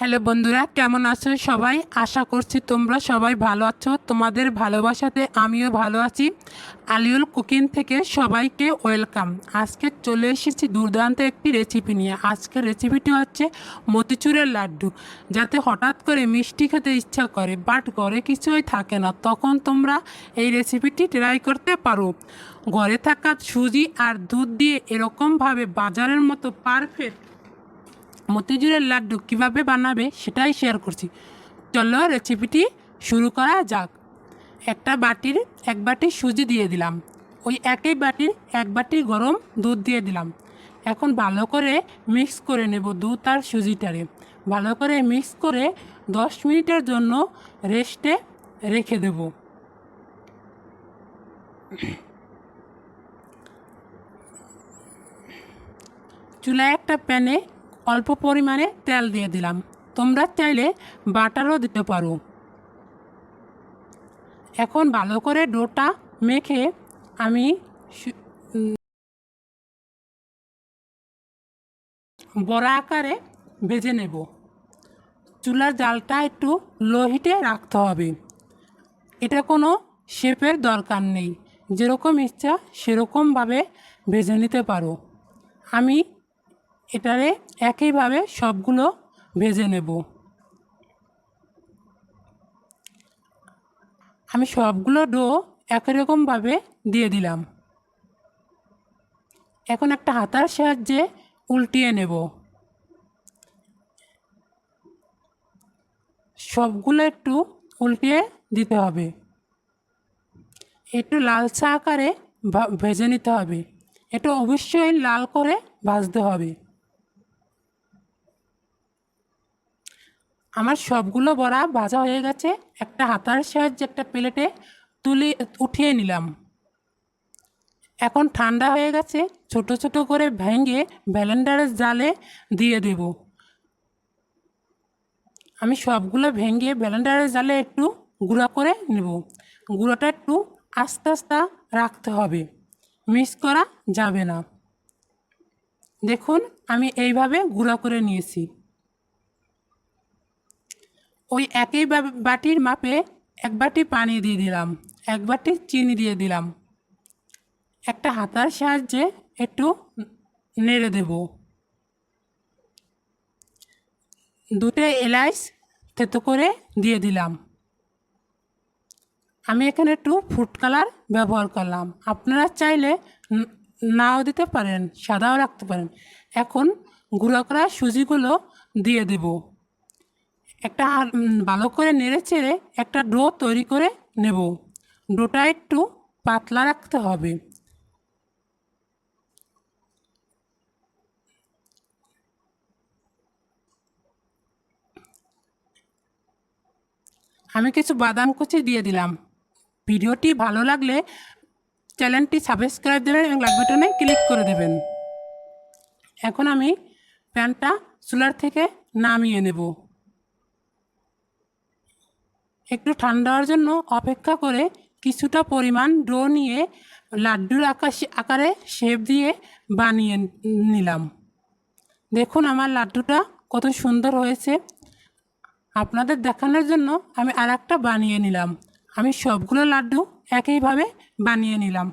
Hello বন্ধুরা, কেমন আছো সবাই? আশা করছি তোমরা সবাই ভালো আছো। তোমাদের ভালোবাসাতে আমিও ভালো আছি। আলিউল কুকিং থেকে সবাইকে ওয়েলকাম। আজকে চলে এসেছি দুর্দান্ত একটি রেসিপি নিয়ে। আজকের রেসিপিটি হচ্ছে মতিচুরের লাড্ডু। যাতে হঠাৎ করে মিষ্টি খেতে ইচ্ছা করে বাট ঘরে কিছুই থাকে না। তখন তোমরা এই রেসিপিটি ট্রাই করতে পারো। ঘরে থাকা সুজি আর দুধ দিয়ে এরকমভাবে বাজারের মতো পারফেক্ট মতিজুরের লাড্ডু কীভাবে বানাবে সেটাই শেয়ার করছি। চলো রেসিপিটি শুরু করা যাক। একটা বাটির এক বাটি সুজি দিয়ে দিলাম। ওই একই বাটির এক বাটি গরম দুধ দিয়ে দিলাম। এখন ভালো করে মিক্স করে নেব দুধ আর সুজিটারে। ভালো করে মিক্স করে দশ মিনিটের জন্য রেস্টে রেখে দেব। চুলায় একটা প্যানে অল্প পরিমাণে তেল দিয়ে দিলাম। তোমরা চাইলে বাটারও দিতে পারো। এখন ভালো করে ডোটা মেখে আমি বড়া আকারে ভেজে নেব। চুলার জালটা একটু লো হিটে রাখতে হবে। এটা কোনো শেপের দরকার নেই। যেরকম ইচ্ছা সেরকমভাবে ভেজে নিতে পারো। আমি এটারে একইভাবে সবগুলো ভেজে নেব। আমি সবগুলো ডো একই রকমভাবে দিয়ে দিলাম। এখন একটা হাতার সাহায্যে উল্টিয়ে নেব। সবগুলো একটু উল্টিয়ে দিতে হবে। একটু লালচা আকারে ভেজে নিতে হবে। এটা অবশ্যই লাল করে ভাজতে হবে। আমার সবগুলো বড়া ভাজা হয়ে গেছে। একটা হাতার সাহায্যে একটা প্লেটে তুলে উঠিয়ে নিলাম। এখন ঠান্ডা হয়ে গেছে, ছোট ছোট করে ভেঙে ব্যালেন্ডারের জালে দিয়ে দেব। আমি সবগুলো ভেঙে ব্যালেন্ডারের জালে একটু গুঁড়া করে নেব। গুঁড়োটা একটু আস্তে আস্তে রাখতে হবে, মিক্স করা যাবে না। দেখুন, আমি এইভাবে গুঁড়া করে নিয়েছি। ওই একই বাটির মাপে এক বাটি পানি দিয়ে দিলাম, এক বাটি চিনি দিয়ে দিলাম। একটা হাতার সাহায্যে একটু নেড়ে দেব। দুটো এলাচ থেতো করে দিয়ে দিলাম। আমি এখানে একটু ফুড কালার ব্যবহার করলাম। আপনারা চাইলে নাও দিতে পারেন, সাদাও রাখতে পারেন। এখন গুঁড়ো করা সুজিগুলো দিয়ে দেবো। একটা ভালো করে নেড়ে চেড়ে একটা ডো তৈরি করে নেব। ডোটা একটু পাতলা রাখতে হবে। আমি কিছু বাদাম কুচি দিয়ে দিলাম। ভিডিওটি ভালো লাগলে চ্যানেলটি সাবস্ক্রাইব দেবেন এবং লাইক বাটনে ক্লিক করে দেবেন। এখন আমি প্যানটা চুলার থেকে নামিয়ে নেব। একটু ঠান্ডা হওয়ার জন্য অপেক্ষা করে কিছুটা পরিমাণ ডো নিয়ে লাড্ডুর আকাশ, আকারে শেপ দিয়ে বানিয়ে নিলাম। দেখুন আমার লাড্ডুটা কত সুন্দর হয়েছে। আপনাদের দেখানোর জন্য আমি আর একটা বানিয়ে নিলাম। আমি সবগুলো লাড্ডু একইভাবে বানিয়ে নিলাম।